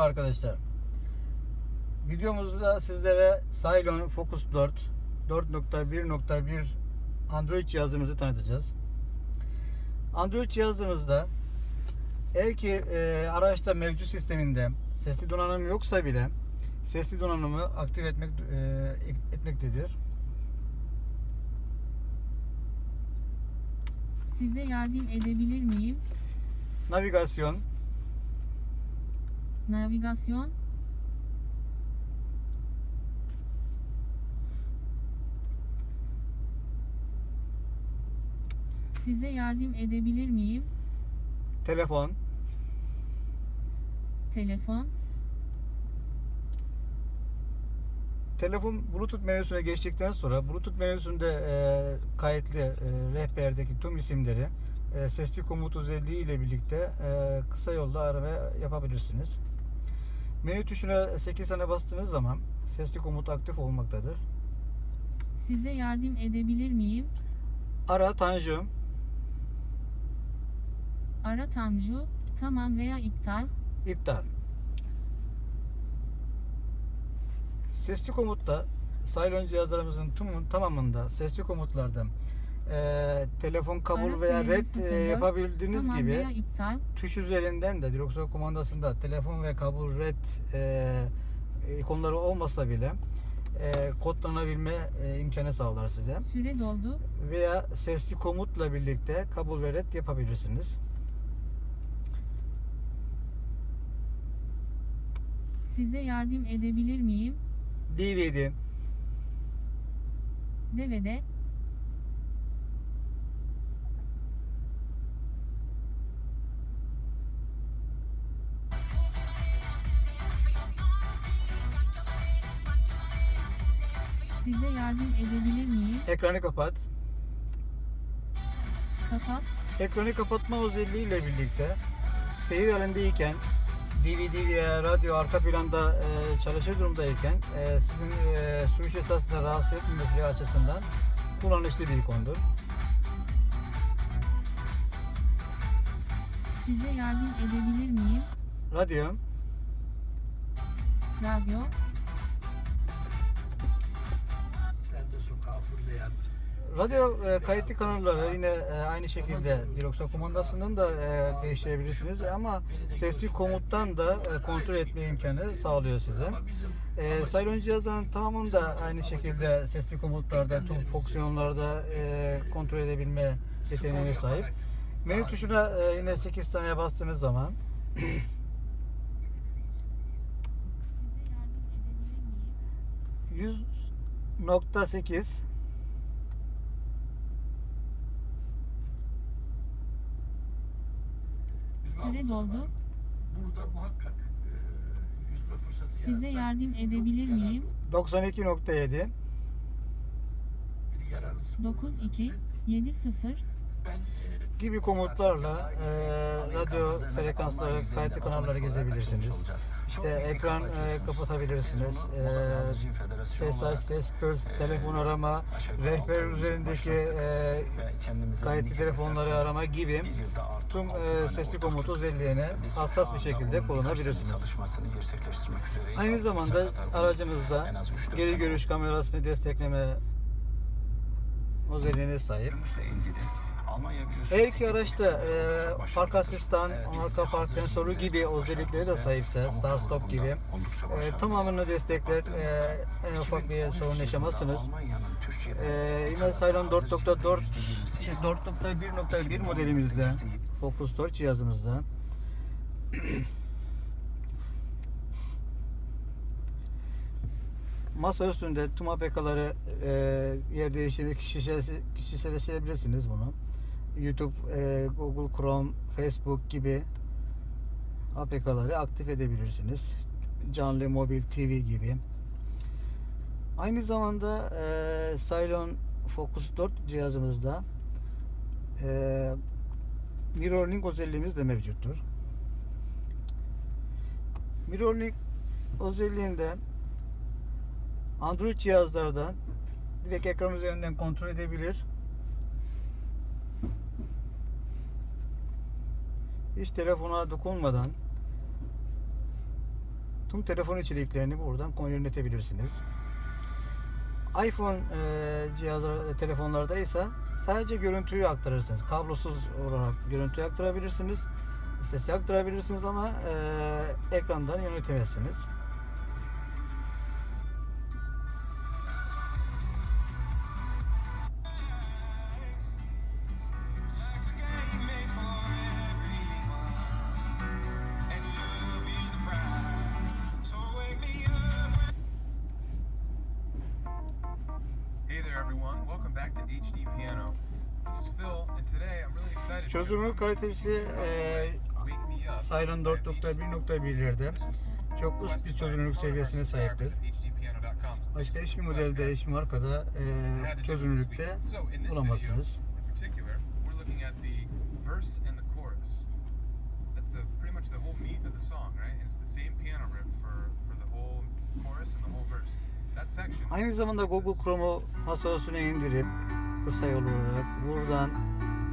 Merhaba arkadaşlar. Videomuzda sizlere Cylon Focus 4 4.1.1 Android cihazımızı tanıtacağız. Android cihazımızda eğer ki e, araçta mevcut sisteminde sesli donanım yoksa bile sesli donanımı aktif etmek e, etmektedir. Size yardım edebilir miyim? Navigasyon, Navigasyon. Size yardım edebilir miyim? telefon, Telefon. Telefon Bluetooth menüsüne geçtikten sonra Bluetooth menüsünde e, kayıtlı e, rehberdeki tüm isimleri e, sesli komut özelliği ile birlikte e, kısa yolda arama yapabilirsiniz. Menü tuşuna 8 tane bastığınız zaman sesli komut aktif olmaktadır. Size yardım edebilir miyim? Ara Tanju, Ara Tanju. Tamam veya iptal. iptal. Sesli komutta Cylon cihazlarımızın tüm tamamında sesli komutlarda e, telefon kabul Ara veya red e, sıfırda. yapabildiğiniz gibi iptal. tuş üzerinden de direksiyon kumandasında telefon ve kabul red e, ikonları olmasa bile e, kodlanabilme e, imkanı sağlar size. Süre doldu. Veya sesli komutla birlikte kabul ve red yapabilirsiniz. Size yardım edebilir miyim? DVD, DVD. Yardım edebilir miyim? ekranı kapat. Kapat. Ekranı kapatma özelliğiyle birlikte seyir halindeyken DVD veya radyo arka planda e, çalışır durumdayken e, sizin e, sürüş esasında rahatsız etmemesi açısından kullanışlı bir ikondur. Size yardım edebilir miyim? Radyo, Radyo. Radyo e, kayıtlı kanalları yine e, aynı şekilde direksiyon kumandasından da e, değiştirebilirsiniz ama sesli komuttan da e, kontrol etme imkanı sağlıyor size. E, Cylon cihazların tamamında aynı şekilde sesli komutlarda, tüm fonksiyonlarda e, kontrol edebilme yeteneğine sahip. Menü tuşuna e, yine 8 tane bastığınız zaman Size yardım edebilir miyim? 100.8 Süre doldu. burada muhakkak e, yüzme fırsatı Size yaratsak yardım çok edebilir yararlı miyim? 92.7 bir yararlısı 92 70 Ben e, gibi komutlarla e, radyo frekansları, kayıtlı kanalları gezebilirsiniz. İşte ekran e, kapatabilirsiniz. E, ses aç, ses kız, telefon arama, rehber üzerindeki e, kayıtlı telefonları arama gibi tüm e, sesli komut özelliğini hassas bir şekilde kullanabilirsiniz. Aynı zamanda aracınızda geri görüş kamerasını destekleme özelliğine sahip. Eğer ki araçta e, park asistan, arka park sensörü gibi özellikleri de sahipse, start stop gibi e, tamamını destekler. E, en ufak bir sorun yaşamazsınız. E, yine Cylon 4.4 şey, 4.1.1 modelimizde Focus 4 cihazımızda masa üstünde tüm APK'ları e, yer değiştirmek kişisel, kişiselleştirebilirsiniz bunu. YouTube, e, Google Chrome, Facebook gibi APK'ları aktif edebilirsiniz. Canlı mobil TV gibi. Aynı zamanda e, Cylon Focus 4 cihazımızda e, mirroring özelliğimiz de mevcuttur. Mirroring özelliğinde Android cihazlardan direkt ekran üzerinden kontrol edebilir. Hiç telefona dokunmadan Tüm telefon içeriklerini buradan yönetebilirsiniz. iPhone e, cihazlar, telefonlarda ise sadece görüntüyü aktarırsınız. Kablosuz olarak görüntüyü aktarabilirsiniz. Sesi aktarabilirsiniz ama e, ekrandan yönetemezsiniz. Çözünürlük kalitesi e, Cylon by 4.1.1'lerde çok üst bir çözünürlük seviyesine sahiptir. Başka hiçbir modelde, hiçbir markada e, çözünürlükte bulamazsınız. Aynı zamanda Google Chrome'u masa indirip kısa yol olarak buradan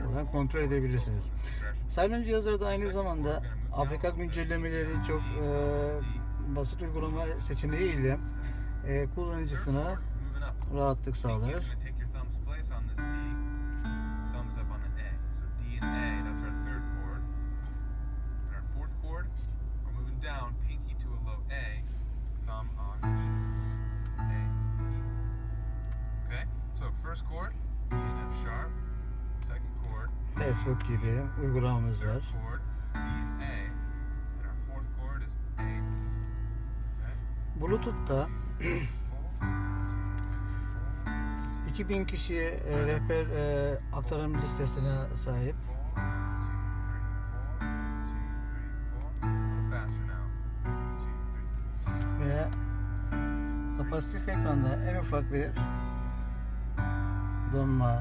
Buradan kontrol edebilirsiniz. Cylon cihazları da aynı zamanda APK güncellemeleri çok e, basit uygulama seçeneğiyle e, kullanıcısına rahatlık sağlar. E. E. First chord, Facebook gibi uygulamamız var. Bluetooth'ta Four, two, 2000 kişiye e, rehber e, aktarım listesine sahip. Ve kapasitif ekranda en ufak bir donma,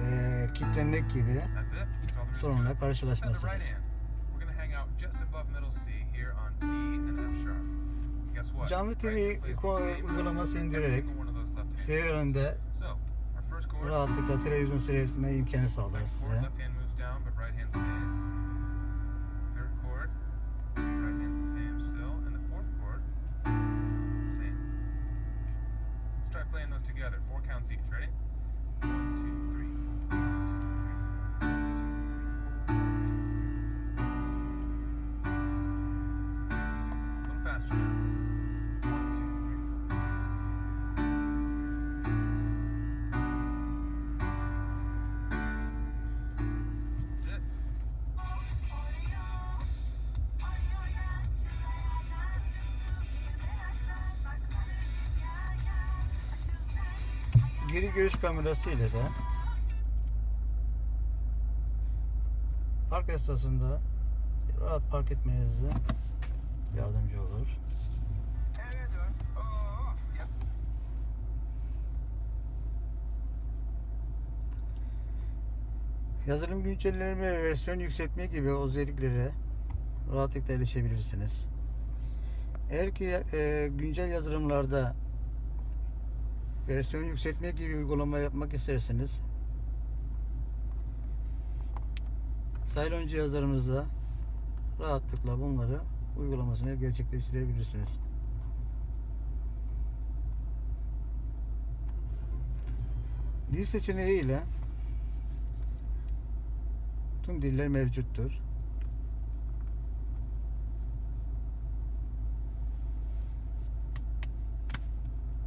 e, kilitlenmek gibi sorunla karşılaşmazsınız. Canlı TV uygulaması indirerek chord. rahatlıkla televizyon seyretme imkanı sağlar size. Let's try playing those together. Four counts each. Ready? One, two, three, Geri görüş kamerası ile de park esnasında rahat park etmenize yardımcı olur. Yazılım güncelleme ve versiyon yükseltme gibi özelliklere rahatlıkla erişebilirsiniz. Eğer ki e, güncel yazılımlarda versiyon yükseltme gibi uygulama yapmak isterseniz Cylon cihazlarınızda rahatlıkla bunları uygulamasını gerçekleştirebilirsiniz. Dil seçeneği ile tüm diller mevcuttur.